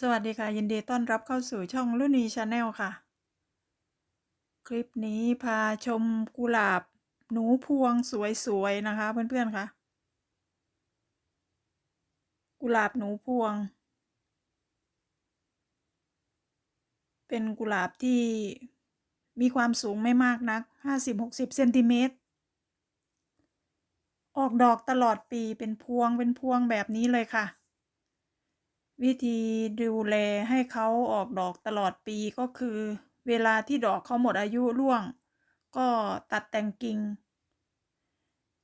สวัสดีค่ะ ยินดีต้อนรับเข้าสู่ช่องลุนีชาแนลค่ะ คลิปนี้พาชมกุหลาบหนูพวงสวยๆ นะคะเพื่อนๆค่ะ กุหลาบหนูพวง เป็นกุหลาบที่มีความสูงไม่มากนัก 50-60 เซนติเมตร ออกดอกตลอดปีเป็นพวงเป็นพวงแบบนี้เลยค่ะ วิธีดูแลให้เขาออกดอกตลอดปีก็คือ เวลาที่ดอกเขาหมดอายุร่วง ก็ตัดแต่งกิ่ง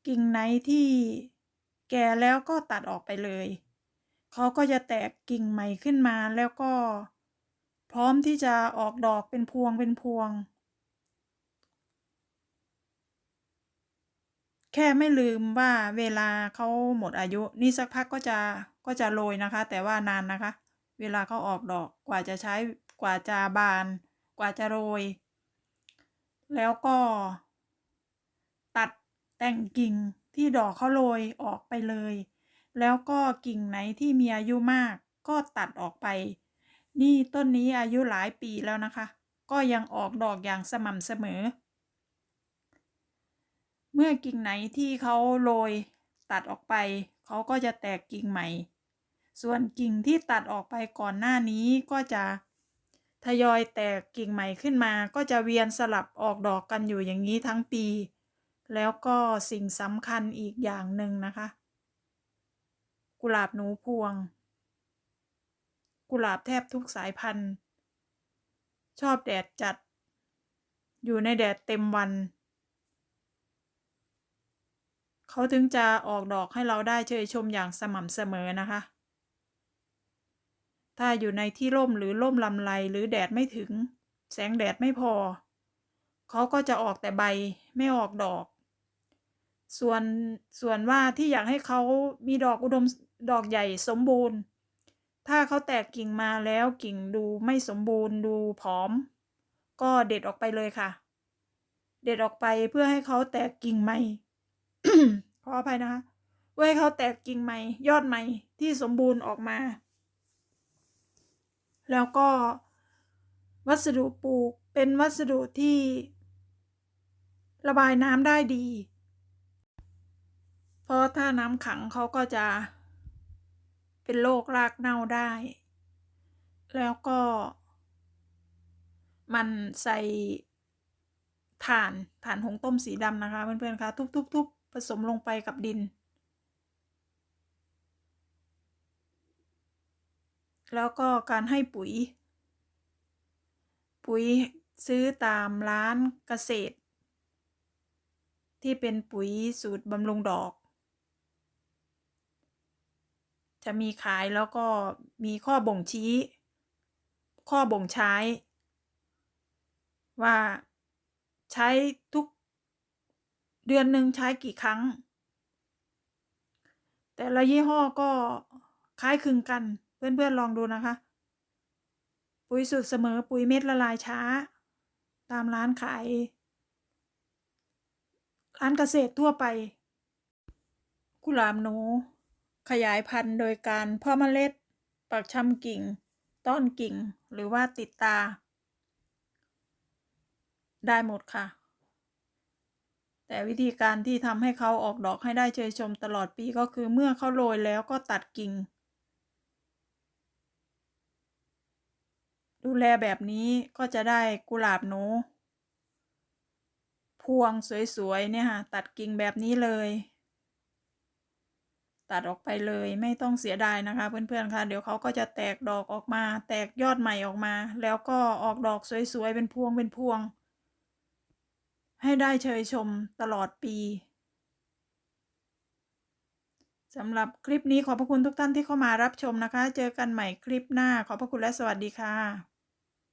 กิ่งไหนที่แก่แล้วก็ตัดออกไปเลย เขาก็จะแตกกิ่งใหม่ขึ้นมาแล้วก็ พร้อมที่จะออกดอกเป็นพวงเป็นพวง แค่ไม่ลืมว่าเวลาเขาหมดอายุนี่สักพักก็จะ ก็จะโรยนะคะ แต่ว่านานนะคะ เวลาเขาออกดอกกว่าจะใช้กว่าจะบาน กว่าจะโรย แล้วก็ ตัดแต่งกิ่งที่ดอกเขาโรยออกไปเลย แล้วก็กิ่งไหนที่มีอายุมาก ก็ตัดออกไป นี่ต้นนี้อายุหลายปีแล้วนะคะ ก็ยังออกดอกอย่างสม่ำเสมอ เมื่อกิ่งไหนที่เขาโรยตัดออกไป เขาก็จะแตกกิ่งใหม่ ส่วนกิ่งที่ตัดออกไปก่อนหน้านี้ก็จะทยอยแตกกิ่งใหม่ขึ้นมา ก็จะเวียนสลับออกดอกกันอยู่อย่างนี้ทั้งปี แล้วก็สิ่งสำคัญอีกอย่างหนึ่งนะคะ กุหลาบหนูพวง กุหลาบแทบทุกสายพันธุ์ ชอบแดดจัด อยู่ในแดดเต็มวัน เขาถึงจะออกดอกให้เราได้เชยชมอย่างสม่ำเสมอนะคะ ถ้าอยู่ในที่ร่มหรือร่มลำไรหรือแดดไม่ถึง แสงแดดไม่พอ เขาก็จะออกแต่ใบไม่ออกดอก ส่วนส่วนว่าที่อยากให้เขามีดอกอุดมดอกใหญ่สมบูรณ์ ถ้าเขาแตกกิ่งมาแล้วกิ่งดูไม่สมบูรณ์ดูผอม ก็เด็ดออกไปเลยค่ะ เด็ดออกไปเพื่อให้เขาแตกกิ่งใหม่ขออภัยนะคะเพื่อให้เขาแตกกิ่งใหม่ ยอดใหม่ที่สมบูรณ์ออกมา แล้วก็วัสดุปลูกเป็นวัสดุที่ระบายน้ำได้ดี เพราะถ้าน้ำขังเขาก็จะเป็นโรครากเน่าได้ แล้วก็มันใส่ถ่านถ่านหงต้มสีดำนะคะเพื่อนๆคะทุบๆๆผสมลงไปกับดิน แล้วก็การให้ปุ๋ย ปุ๋ยซื้อตามร้านเกษตร ที่เป็นปุ๋ยสูตรบำรุงดอก จะมีขายแล้วก็มีข้อบ่งชี้ ข้อบ่งใช้ ว่าใช้ทุกเดือนหนึ่งใช้กี่ครั้ง แต่ละยี่ห้อก็คล้ายคลึงกัน เพื่อนๆลองดูนะคะ ปุ๋ยสูตรเสมอปุ๋ยเม็ดละลายช้า ตามร้านขาย ร้านเกษตรทั่วไป กุหลาบหนู ขยายพันธุ์โดยการเพ่อเมล็ด ปักชำกิ่ง ต้อนกิ่ง หรือว่าติดตา ได้หมดค่ะ แต่วิธีการที่ทำให้เขาออกดอกให้ได้เชยชมตลอดปีก็คือเมื่อเขาโรยแล้วก็ตัดกิ่ง ดูแลแบบนี้ก็จะได้กุหลาบหนู พวงสวยๆเนี่ยค่ะ ตัดกิ่งแบบนี้เลย ตัดออกไปเลยไม่ต้องเสียดายนะคะ เพื่อนๆค่ะ เดี๋ยวเขาก็จะแตกดอกออกมา แตกยอดใหม่ออกมา แล้วก็ออกดอกสวยๆเป็นพวงเป็นพวง ให้ได้เชยชมตลอดปีสำหรับคลิปนี้ขอบพระคุณทุกท่านที่เข้ามารับชมนะคะ เจอกันใหม่คลิปหน้า ขอบพระคุณและสวัสดีค่ะ